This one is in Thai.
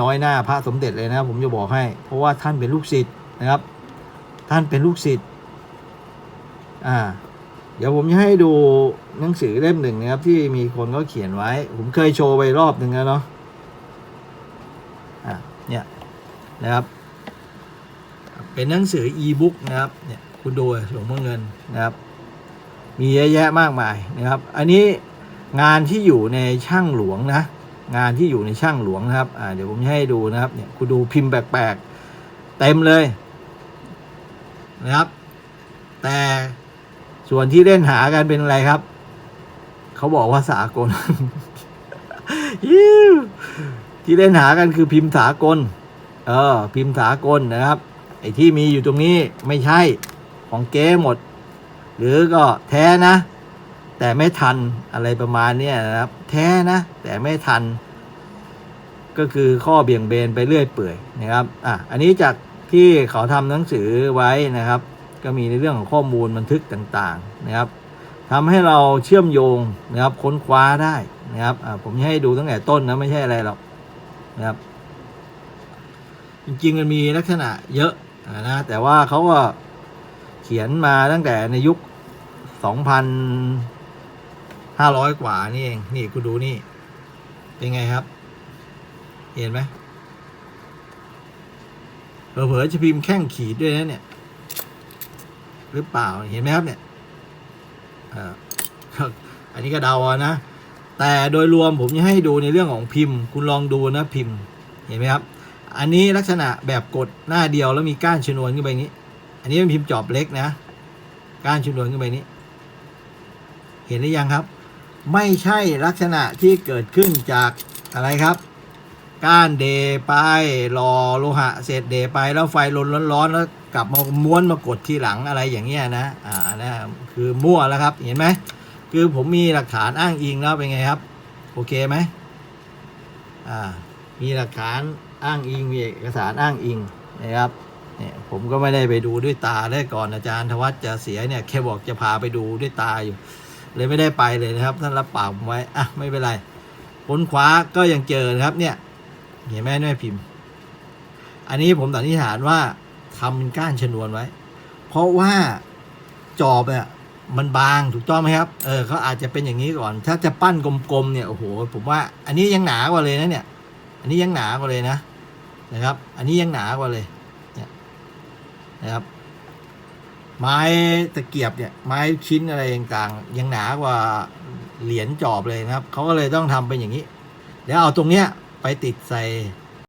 น้อยหน้าพระสมเด็จเลยนะครับผมจะบอกให้ เพราะว่าท่านเป็นลูกศิษย์นะครับ ท่านเป็นลูกศิษย์อ่า เดี๋ยวผมจะให้ดูหนังสือเล่มหนึ่งนะครับ ที่มีคนเขาเขียนไว้ ผมเคยโชว์ไปรอบหนึ่งแล้วเนาะอะเนี่ยนะครับ เป็นหนังสืออีบุ๊กนะครับเนี่ยคุณดูหลวงพ่อเงินนะครับ มีเยอะแยะมากมายนะครับ อันนี้งานที่อยู่ในช่างหลวงนะ งานที่อยู่ในช่างหลวงนะครับอ่าเดี๋ยวผมจะให้ดูนะครับเนี่ยคุณดูพิมพ์แปลกๆเต็มเลยนะครับ แต่ส่วนที่เล่นหากันเป็นอะไรครับ เขาบอกว่าสากลยิวที่เล่นหากันคือพิมพ์สากล เออ พิมพ์สากลนะครับ ไอ้ที่มีอยู่ตรงนี้ไม่ใช่ของเก๊หมด หรือก็แท้นะ แต่ไม่ทันอะไรประมาณนี้นะครับ แท้นะแต่ไม่ทัน ก็คือข้อเบี่ยงเบนไปเรื่อยเปื่อยนะครับอะอันนี้จากที่เขาทำหนังสือไว้นะครับ ก็มีในเรื่องของข้อมูลบันทึกต่างๆนะครับทำให้เราเชื่อมโยงนะครับค้นคว้าได้นะครับอะผมให้ดูตั้งแต่ต้นนะไม่ใช่อะไรหรอกนะครับ จริงๆมันมีลักษณะเยอะนะแต่ว่าเขาก็เขียนมาตั้งแต่ในยุค 2,500กว่านี่เอง นี่คุณดูนี่ เป็นไงครับ เห็นไหมเผลอๆจะพิมพ์แข้งขีดด้วยนะเนี่ย หรือเปล่าเห็นไหมครับเนี่ยอ่ออันนี้ก็เดาเอานะ แต่โดยรวมผมจะให้ดูในเรื่องของพิมพ์ คุณลองดูนะพิมพ์ เห็นไหมครับ อันนี้ลักษณะแบบกดหน้าเดียวแล้วมีก้านชนวนขึ้นไปอย่างนี้ อันนี้เป็นพิมพ์จอบเล็กนะ ก้านชนวนขึ้นไปนี้ เห็นหรือยังครับ ไม่ใช่ลักษณะที่เกิดขึ้นจากอะไรครับก้านเดไปรอโลหะเสร็จเดไปแล้วไฟลนร้อนๆแล้วกลับมาม้วนมากดทีหลังอะไรอย่างเงี้ยนะอ่านะคือมั่วแล้วครับเห็นไหมคือผมมีหลักฐานอ้างอิงแล้วเป็นไงครับ โอเคไหมอ่ามีหลักฐานอ้างอิงมีเอกสารอ้างอิงนะครับเนี่ยผมก็ไม่ได้ไปดูด้วยตาได้ก่อนอาจารย์ธวัฒน์จะเสียเนี่ยแค่บอกจะพาไปดูด้วยตาอยู่ เลยไม่ได้ไปเลยนะครับท่านรับปากผมไว้อะไม่เป็นไรค้นคว้าก็ยังเจอนะครับ เนี่ยเห็นไหมแม่พิมพ์ อันนี้ผมสันนิษฐานว่าทำเป็นก้านชนวนไว้ เพราะว่าจอบเนี่ยมันบางถูกต้องไหมครับ เออเขาอาจจะเป็นอย่างนี้ก่อน ถ้าจะปั้นกลมๆเนี่ยโอ้โหผมว่า อันนี้ยังหนากว่าเลยนะเนี่ย อันนี้ยังหนากว่าเลยนะนะครับ อันนี้ยังหนากว่าเลย เนี่ยนะครับ ไม้ตะเกียบเนี่ย ไม้ชิ้นอะไรต่างๆยังหนากว่าเหรียญจอบเลยนะครับเขาก็เลยต้องทำเป็นอย่างนี้ แล้วเอาตรงเนี้ยไปติดใส่